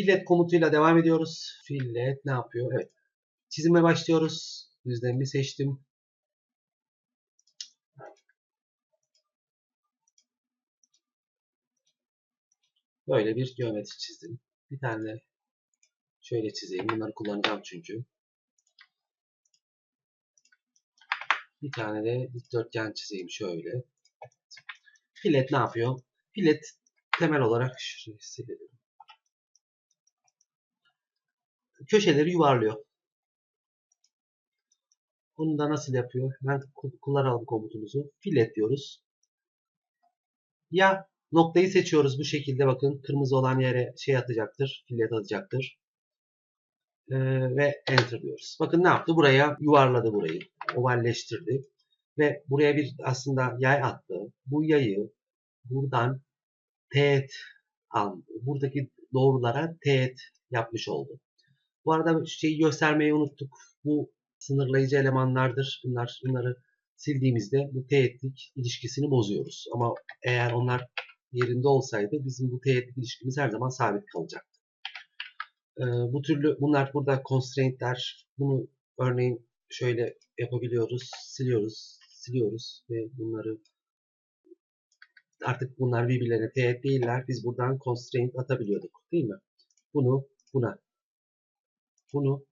Fillet komutuyla devam ediyoruz. Fillet ne yapıyor? Evet. Çizime başlıyoruz. Düzlemimi seçtim. Böyle bir geometri çizdim. Bir tane şöyle çizeyim. Bunları kullanacağım çünkü. Bir tane de dikdörtgen çizeyim şöyle. Filet ne yapıyor? Filet temel olarak şurayı silelim. Köşeleri yuvarlıyor. Bunu da nasıl yapıyor? Hemen kullanalım komutumuzu. Filet diyoruz. Ya noktayı seçiyoruz bu şekilde bakın. Kırmızı olan yere şey atacaktır. Filet atacaktır. Ee, ve enter diyoruz. Bakın ne yaptı? Buraya yuvarladı burayı. Ovalleştirdi. Ve buraya bir aslında yay attı. Bu yayı buradan teğet aldı. Buradaki doğrulara teğet yapmış oldu. Bu arada şeyi göstermeyi unuttuk. Bu sınırlayıcı elemanlardır. Bunlar bunları sildiğimizde bu teğetlik ilişkisini bozuyoruz. Ama eğer onlar yerinde olsaydı bizim bu teğetlik ilişkimiz her zaman sabit kalacaktı. Ee, bu türlü bunlar burada constraint'ler. Bunu örneğin şöyle yapabiliyoruz. Siliyoruz. Siliyoruz ve bunları artık bunlar birbirlerine teğet değiller. Biz buradan constraint atabiliyorduk. Değil mi? Bunu buna. Bunu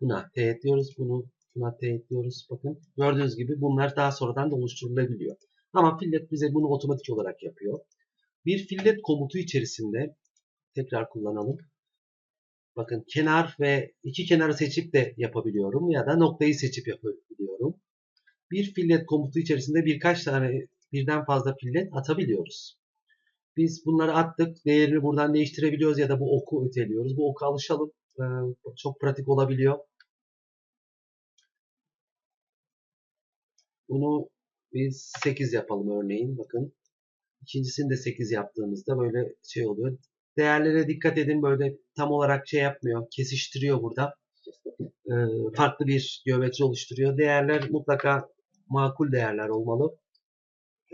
buna teğet diyoruz. Bunu buna teğet diyoruz. Bakın gördüğünüz gibi bunlar daha sonradan da oluşturulabiliyor. Ama fillet bize bunu otomatik olarak yapıyor. Bir fillet komutu içerisinde tekrar kullanalım. Bakın kenar ve iki kenarı seçip de yapabiliyorum ya da noktayı seçip yapabiliyorum. Bir fillet komutu içerisinde birkaç tane birden fazla fillet atabiliyoruz. Biz bunları attık. Değerini buradan değiştirebiliyoruz ya da bu oku öteliyoruz. Bu oku alışalım. Çok pratik olabiliyor. Bunu biz 8 yapalım örneğin. Bakın. İkincisini de 8 yaptığımızda böyle şey oluyor. Değerlere dikkat edin. Böyle tam olarak şey yapmıyor. Kesiştiriyor burada. Ee, farklı bir geometri oluşturuyor. Değerler mutlaka makul değerler olmalı.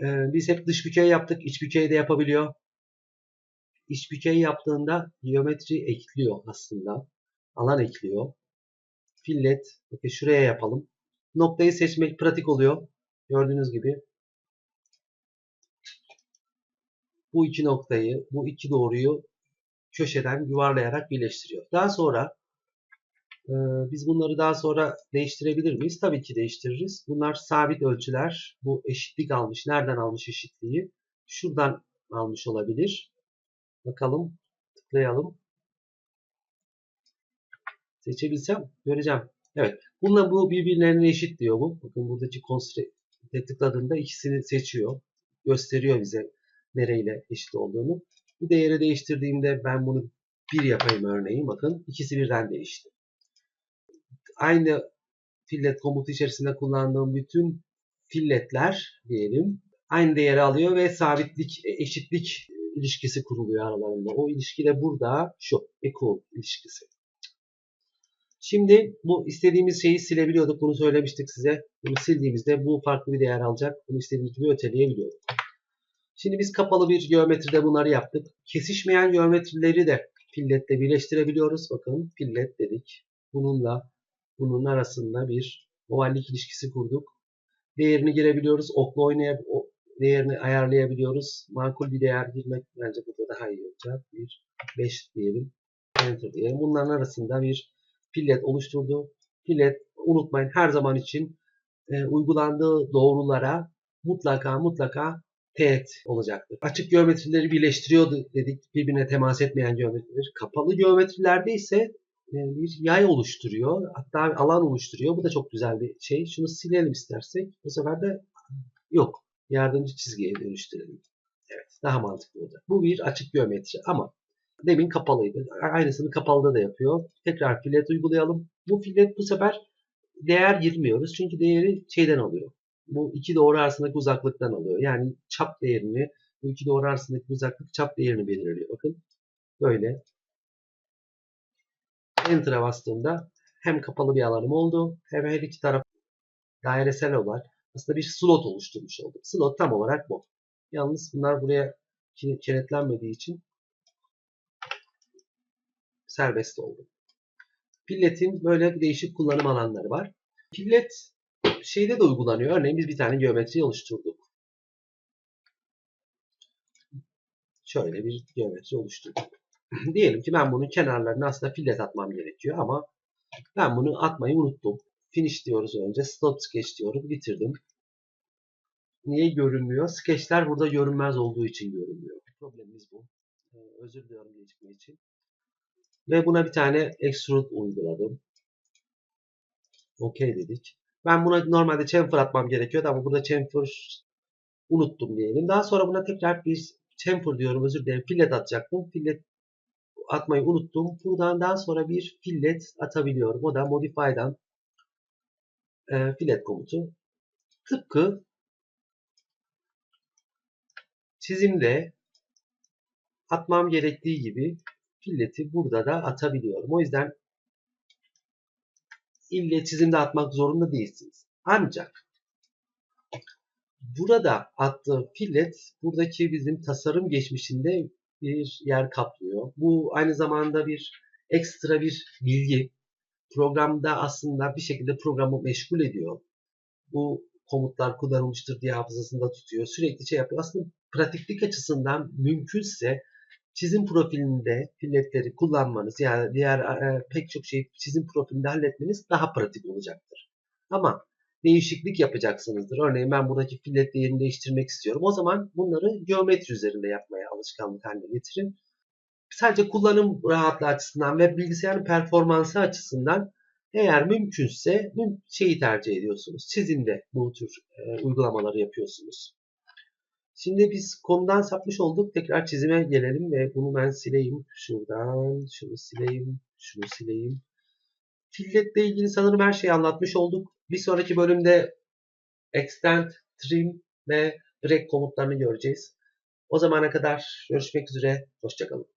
Ee, biz hep dış bükey yaptık. İç bükey de yapabiliyor. İç bükey yaptığında geometri ekliyor aslında. Alan ekliyor. Fillet. Bakın şuraya yapalım. Noktayı seçmek pratik oluyor. Gördüğünüz gibi. Bu iki noktayı, bu iki doğruyu köşeden yuvarlayarak birleştiriyor. Daha sonra e, biz bunları daha sonra değiştirebilir miyiz? Tabii ki değiştiririz. Bunlar sabit ölçüler. Bu eşitlik almış. Nereden almış eşitliği? Şuradan almış olabilir. Bakalım. Tıklayalım. Seçebilsem göreceğim. Evet. Bununla bu birbirlerine eşit diyor bu. Bakın buradaki constraint'e tıkladığında ikisini seçiyor. Gösteriyor bize nereyle eşit olduğunu. Bu değeri değiştirdiğimde ben bunu 1 yapayım örneğin. Bakın ikisi birden değişti. Aynı fillet komutu içerisinde kullandığım bütün filletler diyelim aynı değeri alıyor ve sabitlik, eşitlik ilişkisi kuruluyor aralarında. O ilişki de burada şu equal ilişkisi. Şimdi bu istediğimiz şeyi silebiliyorduk. Bunu söylemiştik size. Bunu sildiğimizde bu farklı bir değer alacak. Bunu istediğimiz gibi öteleyebiliyorduk. Şimdi biz kapalı bir geometride bunları yaptık. Kesişmeyen geometrileri de filletle birleştirebiliyoruz. Bakın fillet dedik. Bununla bunun arasında bir ovallik ilişkisi kurduk. Değerini girebiliyoruz. Okla oynayıp değerini ayarlayabiliyoruz. Makul bir değer girmek bence burada daha iyi olacak. Bir 5 diyelim. Enter diyelim. Bunların arasında bir fillet oluşturdu. Fillet unutmayın her zaman için e, uygulandığı doğrulara mutlaka mutlaka teğet olacaktır. Açık geometrileri birleştiriyordu dedik. Birbirine temas etmeyen geometriler. Kapalı geometrilerde ise e, bir yay oluşturuyor. Hatta alan oluşturuyor. Bu da çok güzel bir şey. Şunu silelim istersek. Bu sefer de yok. Yardımcı çizgiye dönüştürelim. Evet. Daha mantıklı olacak. Bu bir açık geometri ama demin kapalıydı. Aynısını kapalıda da yapıyor. Tekrar fillet uygulayalım. Bu fillet bu sefer değer girmiyoruz. Çünkü değeri şeyden alıyor. Bu iki doğru arasındaki uzaklıktan alıyor. Yani çap değerini, bu iki doğru arasındaki uzaklık çap değerini belirliyor. Bakın böyle. Enter'a bastığımda hem kapalı bir alanım oldu hem her iki taraf dairesel olarak aslında bir slot oluşturmuş olduk. Slot tam olarak bu. Yalnız bunlar buraya kilitlenmediği için serbest oldu. Pillet'in böyle değişik kullanım alanları var. Pillet şeyde de uygulanıyor. Örneğin biz bir tane geometri oluşturduk. Şöyle bir geometri oluşturduk. Diyelim ki ben bunun kenarlarına aslında fillet atmam gerekiyor ama ben bunu atmayı unuttum. Finish diyoruz önce. Stop sketch diyoruz. Bitirdim. Niye görünmüyor? Sketchler burada görünmez olduğu için görünmüyor. Problemimiz bu. Ee, özür diliyorum gecikme için. Ve buna bir tane extrude uyguladım. OK dedik. Ben buna normalde chamfer atmam gerekiyordu ama burada chamfer unuttum diyelim. Daha sonra buna tekrar bir chamfer diyorum özür dilerim. Fillet atacaktım. Fillet atmayı unuttum. Buradan daha sonra bir fillet atabiliyorum. O da modify'dan e, fillet komutu. Tıpkı çizimde atmam gerektiği gibi filleti burada da atabiliyorum. O yüzden ille çizimde atmak zorunda değilsiniz. Ancak burada attığım fillet buradaki bizim tasarım geçmişinde bir yer kaplıyor. Bu aynı zamanda bir ekstra bir bilgi. Programda aslında bir şekilde programı meşgul ediyor. Bu komutlar kullanılmıştır diye hafızasında tutuyor. Sürekli şey yapıyor. Aslında pratiklik açısından mümkünse çizim profilinde filletleri kullanmanız yani diğer e, pek çok şeyi çizim profilinde halletmeniz daha pratik olacaktır. Ama değişiklik yapacaksınızdır. Örneğin ben buradaki fillet yerini değiştirmek istiyorum. O zaman bunları geometri üzerinde yapmaya alışkanlık haline getirin. Sadece kullanım rahatlığı açısından ve bilgisayarın performansı açısından eğer mümkünse şeyi tercih ediyorsunuz. Çizimde bu tür e, uygulamaları yapıyorsunuz. Şimdi biz konudan sapmış olduk. Tekrar çizime gelelim ve bunu ben sileyim. Şuradan şunu sileyim. Şunu sileyim. Filletle ilgili sanırım her şeyi anlatmış olduk. Bir sonraki bölümde extend, trim ve break komutlarını göreceğiz. O zamana kadar görüşmek üzere. Hoşçakalın.